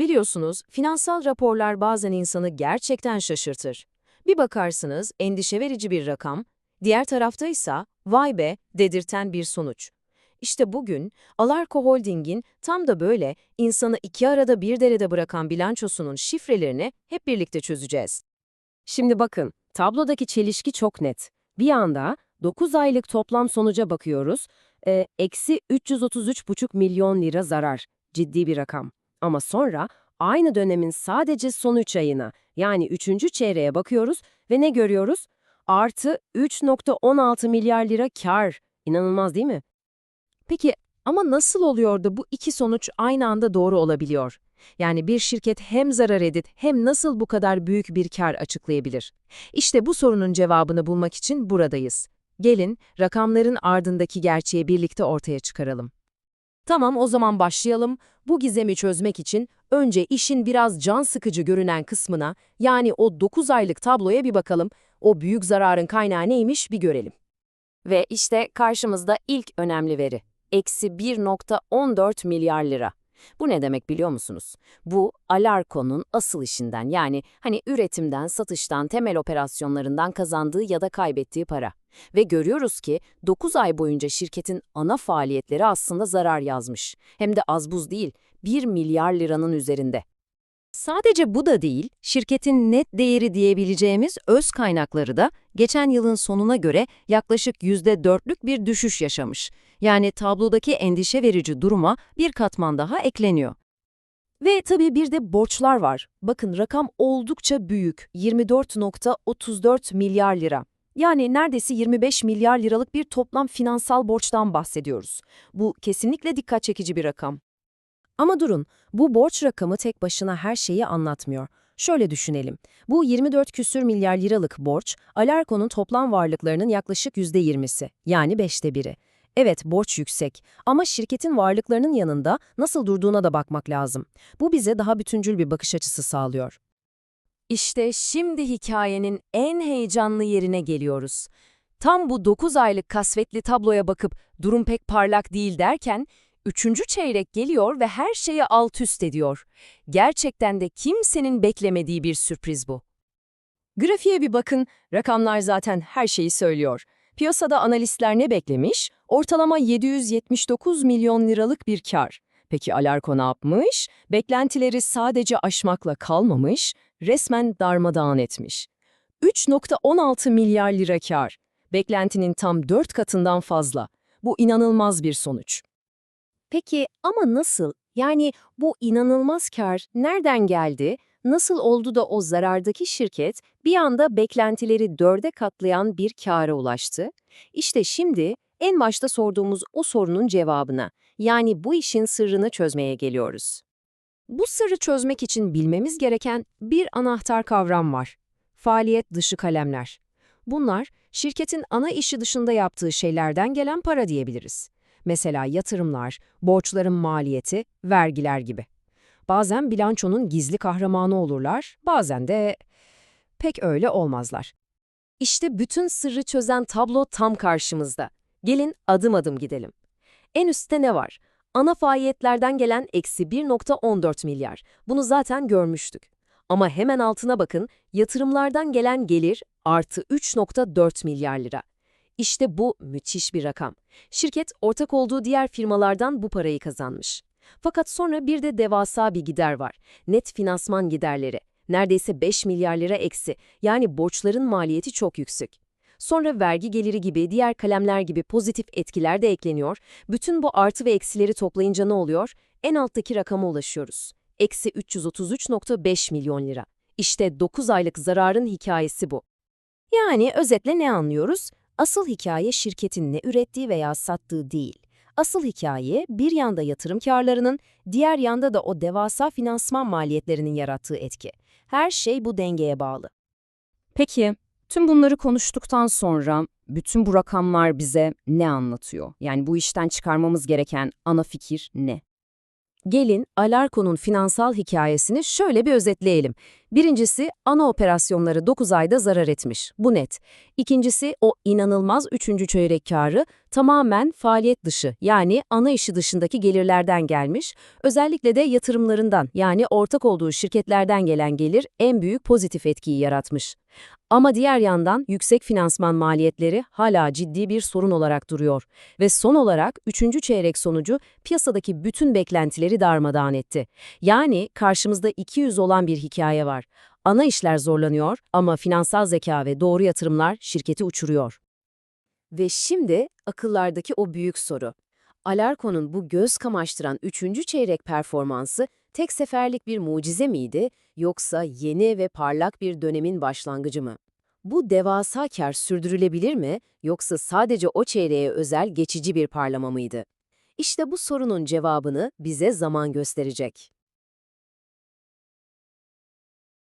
Biliyorsunuz, finansal raporlar bazen insanı gerçekten şaşırtır. Bir bakarsınız endişe verici bir rakam, diğer tarafta ise vay be dedirten bir sonuç. İşte bugün Alarko Holding'in tam da böyle insanı iki arada bir derede bırakan bilançosunun şifrelerini hep birlikte çözeceğiz. Şimdi bakın, tablodaki çelişki çok net. Bir yanda 9 aylık toplam sonuca bakıyoruz, eksi 333,5 milyon lira zarar, ciddi bir rakam. Ama sonra aynı dönemin sadece son 3 ayına, yani 3. çeyreğe bakıyoruz ve ne görüyoruz? Artı 3.16 milyar lira kar. İnanılmaz değil mi? Peki ama nasıl oluyor da bu iki sonuç aynı anda doğru olabiliyor? Yani bir şirket hem zarar edip hem nasıl bu kadar büyük bir kar açıklayabilir? İşte bu sorunun cevabını bulmak için buradayız. Gelin rakamların ardındaki gerçeği birlikte ortaya çıkaralım. Tamam o zaman başlayalım. Bu gizemi çözmek için önce işin biraz can sıkıcı görünen kısmına yani o 9 aylık tabloya bir bakalım. O büyük zararın kaynağı neymiş bir görelim. Ve işte karşımızda ilk önemli veri. Eksi 1.14 milyar lira. Bu ne demek biliyor musunuz? Bu Alarko'nun asıl işinden yani hani üretimden, satıştan, temel operasyonlarından kazandığı ya da kaybettiği para. Ve görüyoruz ki 9 ay boyunca şirketin ana faaliyetleri aslında zarar yazmış. Hem de az buz değil, 1 milyar liranın üzerinde. Sadece bu da değil, şirketin net değeri diyebileceğimiz öz kaynakları da geçen yılın sonuna göre yaklaşık %4'lük bir düşüş yaşamış. Yani tablodaki endişe verici duruma bir katman daha ekleniyor. Ve tabii bir de borçlar var. Bakın rakam oldukça büyük. 24.34 milyar lira. Yani neredeyse 25 milyar liralık bir toplam finansal borçtan bahsediyoruz. Bu kesinlikle dikkat çekici bir rakam. Ama durun, bu borç rakamı tek başına her şeyi anlatmıyor. Şöyle düşünelim. Bu 24 küsür milyar liralık borç, Alarko'nun toplam varlıklarının yaklaşık %20'si, yani beşte biri. Evet, borç yüksek ama şirketin varlıklarının yanında nasıl durduğuna da bakmak lazım. Bu bize daha bütüncül bir bakış açısı sağlıyor. İşte şimdi hikayenin en heyecanlı yerine geliyoruz. Tam bu 9 aylık kasvetli tabloya bakıp durum pek parlak değil derken, Üçüncü çeyrek geliyor ve her şeyi alt üst ediyor. Gerçekten de kimsenin beklemediği bir sürpriz bu. Grafiğe bir bakın, rakamlar zaten her şeyi söylüyor. Piyasada analistler ne beklemiş? Ortalama 779 milyon liralık bir kar. Peki Alarko ne yapmış? Beklentileri sadece aşmakla kalmamış, resmen darmadağın etmiş. 3.16 milyar lira kar. Beklentinin tam 4 katından fazla. Bu inanılmaz bir sonuç. Peki ama nasıl? Yani bu inanılmaz kar nereden geldi? Nasıl oldu da o zarardaki şirket bir anda beklentileri dörde katlayan bir kâra ulaştı? İşte şimdi en başta sorduğumuz o sorunun cevabına, yani bu işin sırrını çözmeye geliyoruz. Bu sırrı çözmek için bilmemiz gereken bir anahtar kavram var. Faaliyet dışı kalemler. Bunlar, şirketin ana işi dışında yaptığı şeylerden gelen para diyebiliriz. Mesela yatırımlar, borçların maliyeti, vergiler gibi. Bazen bilançonun gizli kahramanı olurlar, bazen de pek öyle olmazlar. İşte bütün sırrı çözen tablo tam karşımızda. Gelin adım adım gidelim. En üstte ne var? Ana faaliyetlerden gelen eksi 1.14 milyar. Bunu zaten görmüştük. Ama hemen altına bakın, yatırımlardan gelen gelir artı 3.4 milyar lira. İşte bu müthiş bir rakam. Şirket ortak olduğu diğer firmalardan bu parayı kazanmış. Fakat sonra bir de devasa bir gider var. Net finansman giderleri. Neredeyse 5 milyar lira eksi. Yani borçların maliyeti çok yüksek. Sonra vergi geliri gibi diğer kalemler gibi pozitif etkiler de ekleniyor. Bütün bu artı ve eksileri toplayınca ne oluyor? En alttaki rakama ulaşıyoruz. Eksi 333.5 milyon lira. İşte 9 aylık zararın hikayesi bu. Yani özetle ne anlıyoruz? Asıl hikaye şirketin ne ürettiği veya sattığı değil. Asıl hikaye bir yanda yatırım karlarının, diğer yanda da o devasa finansman maliyetlerinin yarattığı etki. Her şey bu dengeye bağlı. Peki, tüm bunları konuştuktan sonra bütün bu rakamlar bize ne anlatıyor? Yani bu işten çıkarmamız gereken ana fikir ne? Gelin Alarko'nun finansal hikayesini şöyle bir özetleyelim. Birincisi, ana operasyonları 9 ayda zarar etmiş. Bu net. İkincisi, o inanılmaz 3. çeyrek karı tamamen faaliyet dışı yani ana işi dışındaki gelirlerden gelmiş. Özellikle de yatırımlarından yani ortak olduğu şirketlerden gelen gelir en büyük pozitif etkiyi yaratmış. Ama diğer yandan yüksek finansman maliyetleri hala ciddi bir sorun olarak duruyor. Ve son olarak 3. çeyrek sonucu piyasadaki bütün beklentileri darmadağın etti. Yani karşımızda 200 olan bir hikaye var. Ana işler zorlanıyor ama finansal zeka ve doğru yatırımlar şirketi uçuruyor. Ve şimdi akıllardaki o büyük soru. Alarko'nun bu göz kamaştıran 3. çeyrek performansı tek seferlik bir mucize miydi yoksa yeni ve parlak bir dönemin başlangıcı mı? Bu devasa kar sürdürülebilir mi yoksa sadece o çeyreğe özel geçici bir parlama mıydı? İşte bu sorunun cevabını bize zaman gösterecek.